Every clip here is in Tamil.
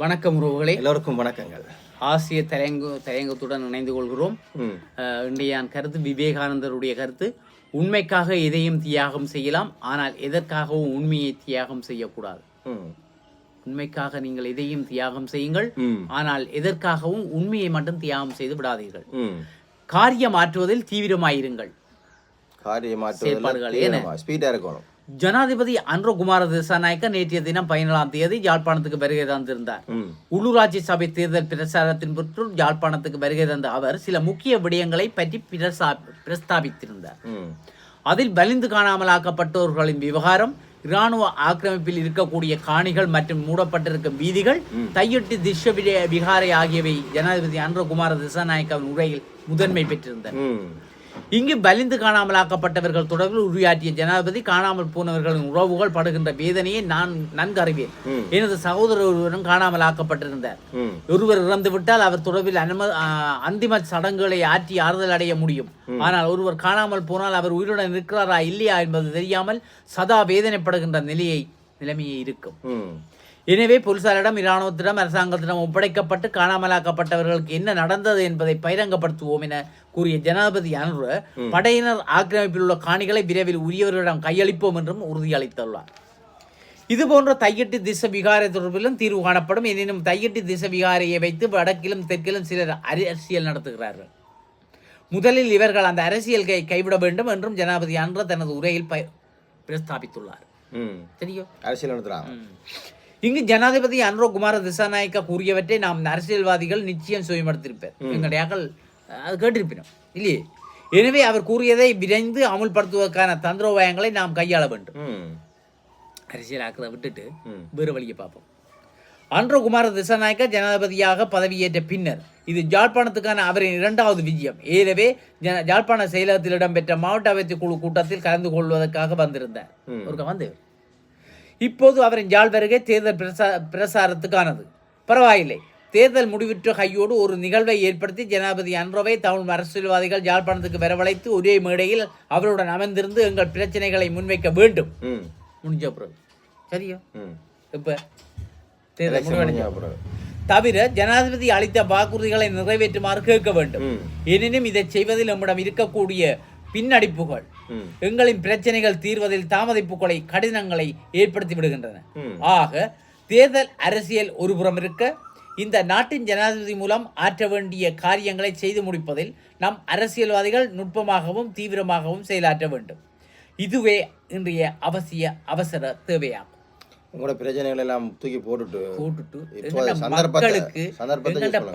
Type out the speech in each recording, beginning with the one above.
வணக்கம் உறவுகளே. எல்லோருக்கும் வணக்கங்கள். ஆசிய தயங்கு தயங்கத்துடன் இணைந்து கொள்கிறோம். இன்றைய கருத்து விவேகானந்தருடைய கருத்து. உண்மைக்காக எதையும் தியாகம் செய்யலாம். ஆனால் எதற்காகவும் உண்மையை தியாகம் செய்யக்கூடாது. உண்மைக்காக நீங்கள் எதையும் தியாகம் செய்யுங்கள். ஆனால் எதற்காகவும் உண்மையை மட்டும் தியாகம் செய்து விடாதீர்கள். காரியம் ஆற்றுவதில் தீவிரமாயிருங்கள். காரியம் செயல்பாடுகள்? மாற்றுவதில் ஸ்பீடாக இருக்கணும். ஜனாதிபதி அன்ரகுமார திசாநாயக்க நேற்றைய தினம் பதினேழாம் தேதி யாழ்ப்பாணத்துக்கு வருகை தந்திருந்தார். உள்ளூராட்சி சபை தேர்தல் பிரச்சாரத்தின் பொருட்டு யாழ்ப்பாணத்துக்கு வருகை தந்த அவர் சில முக்கிய விடயங்களை பற்றி பிரஸ்தாபித்திருந்தார். அதில் வலிந்து காணாமலாக்கப்பட்டவர்களின் விவகாரம் இராணுவ ஆக்கிரமிப்பில் இருக்கக்கூடிய காணிகள் மற்றும் மூடப்பட்டிருக்கும் வீதிகள் தையொட்டி விட- விகாரை ஆகியவை ஜனாதிபதி அன்றகுமார திசாநாயக்கவின் உரையில் முதன்மை பெற்றிருந்தன. ம். இங்கு பலிந்து காணாமலாக்கப்பட்டவர்கள் தொடர்பில் உரையாற்றிய ஜனாதிபதி காணாமல் போனவர்களின் உறவுகள் படுகின்ற வேதனையை நான் நன்கு அறிவேன். எனது சகோதரர் ஒருவரும் காணாமலாக்கப்பட்டிருந்தார். ஒருவர் இறந்து விட்டால் அவர் தொடர்பில் அந்திம சடங்குகளை ஆற்றி ஆறுதல் அடைய முடியும். ஆனால் ஒருவர் காணாமல் போனால் அவர் உயிருடன் இருக்கிறாரா இல்லையா என்பது தெரியாமல் சதா வேதனைப்படுகின்ற நிலையை நிலைமையே இருக்கும். எனவே போலீசாரிடம் இராணுவத்திடம் அரசாங்கத்திடம் ஒப்படைக்கப்பட்டு காணாமலாக்கப்பட்டவர்களுக்கு என்ன நடந்தது என்பதை பகிரங்கப்படுத்துவோம் என கூறிய ஜனாதிபதி அனுர படையினர் ஆக்கிரமிப்பில் உள்ள காணிகளை விரைவில் உரியவர்களிடம் கையளிப்போம் என்றும் உறுதியளித்துள்ளார். இது போன்ற தையட்டி திச விகாரை தொடர்பிலும் தீர்வு காணப்படும். எனினும் தையட்டி திச விகாரையை வைத்து வடக்கிலும் தெற்கிலும் சிலர் அரசியல் நடத்துகிறார்கள். முதலில் இவர்கள் அந்த அரசியல் கை கைவிட வேண்டும் என்றும் ஜனாதிபதி அன்ற தனது உரையில் பிரஸ்தாபித்துள்ளார். தெரியும்? அரசியல் நடத்துகிறாங்க இங்கு ஜனாதிபதி அன்ரோ குமார திசாநாயக்கா கூறியவற்றை நாம் அரசியல்வாதிகள் நிச்சயம் சுயமடுத்திருப்பர். எங்களுடையாக்கள் அது கேட்டிருப்பினோம் இல்லையே? எனவே அவர் கூறியதை விரைந்து அமுல்படுத்துவதற்கான தந்திரோபாயங்களை நாம் கையாள வேண்டும். அரசியல் ஆக்கிறத விட்டுட்டு. வேறு வழியை பார்ப்போம். அன்ரோ குமார திசாநாயக்க ஜனாதிபதியாக பதவியேற்ற பின்னர் இது ஜாழ்ப்பாணத்துக்கான அவரின் இரண்டாவது விஜயம். ஜன ஜாழ்ப்பாண செயலகத்தில் இடம்பெற்ற மாவட்ட அமைத்து குழு கூட்டத்தில் கலந்து கொள்வதற்காக வந்திருந்தார். ஒருக்க வந்து. இப்போது அவரின் ஜாழ் வருகை தேர்தல் பிரசா பிரசாரத்துக்கானது. பரவாயில்லை. தேர்தல் முடிவுற்ற கையோடு ஒரு நிகழ்வை ஏற்படுத்தி ஜனாதிபதி அன்ரோவை தமிழ் அரசியல்வாதிகள் யாழ்ப்பாணத்துக்கு வரவழைத்து ஒரே மேடையில் அவருடன் அமர்ந்திருந்து எங்கள் பிரச்சனைகளை முன்வைக்க வேண்டும். முடிஞ்ச பிறகு. சரியோ? ம். இப்ப தேர்தல் எலெக்ஷன் முடிவடைஞ்ச முடிஞ்ச பிறகு. தவிர ஜனாதிபதி அளித்த வாக்குறுதிகளை நிறைவேற்றுமாறு கேட்க வேண்டும். எனினும் இதை செய்வதில் நம்மிடம் இருக்கக்கூடிய பின்னடிப்புகள் எங்களின் பிரச்சனைகள் தீர்வதில் தாமதிப்புகளை கடினங்களை ஏற்படுத்தி விடுகின்றன. ஆக தேர்தல் அரசியல் ஒருபுறம் இருக்க இந்த நாட்டின் ஜனாதிபதி மூலம் ஆற்ற வேண்டிய காரியங்களை செய்து முடிப்பதில் நம் அரசியல்வாதிகள் நுட்பமாகவும் தீவிரமாகவும் செயலாற்ற வேண்டும். இதுவே இன்றைய அவசிய அவசர தேவையாகும். உங்களோட பிரச்சனைகள் எல்லாம் தூக்கி போட்டுட்டு போட்டுட்டு மக்களுக்கு.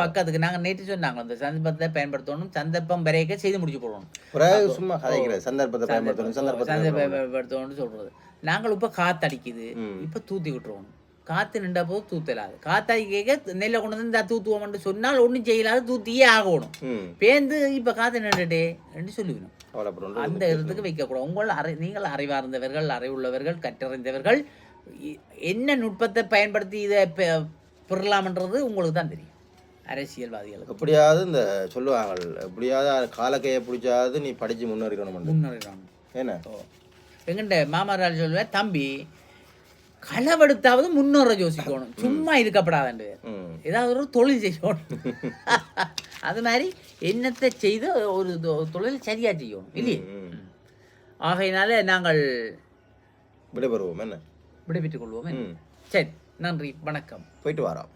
பக்கத்துக்கு? நாங்க நேற்று சொன்னாங்க அந்த சந்தர்ப்பத்தை பயன்படுத்தணும் சந்தர்ப்பம் வரைக்க செய்து முடிச்சு போடணும். சும்மா கதைக்கிறது சந்தர்ப்பத்தை பயன்படுத்தணும் சந்தர்ப்பத்தை. பயன்படுத்தணும்னு சொல்றது. நாங்கள் இப்ப காத்தடிக்குது. இப்ப தூத்தி விட்டுருவோம். காத்து நின்ற போது தூத்தலாது. காத்தடிக்க நெல்லை கொண்டு வந்து தூத்துவோம்னு சொன்னால் ஒண்ணும் செய்யலாது தூத்தியே ஆகணும். பேந்து இப்ப காத்து நின்றுட்டே என்று கவலைப்படணும் அந்த இடத்துக்கு வைக்கக்கூடாது. உங்கள் அறி நீங்கள் அறிவார்ந்தவர்கள் அறிவுள்ளவர்கள் கற்றறிந்தவர்கள் என்ன நுட்பத்தை பயன்படுத்தி இதை பெ- பெறலாம்ன்றது உங்களுக்கு தான் தெரியும். அரசியல்வாதிகளுக்கு. எப்படியாவது இந்த சொல்லுவாங்க எப்படியாவது காலக்கையை பிடிச்சாவது நீ படிச்சு முன்னேறிக்கணும். முன்னேறாங்க என்ன எங்கிட்ட மாமராஜ் சொல்லுவேன் தம்பி களவெடுத்தாவது முன்னேற யோசிக்கணும். சும்மா இருக்கப்படாதண்டு ஏதாவது ஒரு தொழில் செய்யணும். அது மாதிரி என்னத்தை செய்து ஒரு தொழில் சரியா செய்யணும் இல்லையே. ஆகையினால நாங்கள் விடைபெறுவோம். என்ன? விடைபெற்றுக் கொள்வோம். சரி நன்றி வணக்கம். போயிட்டு வரோம்.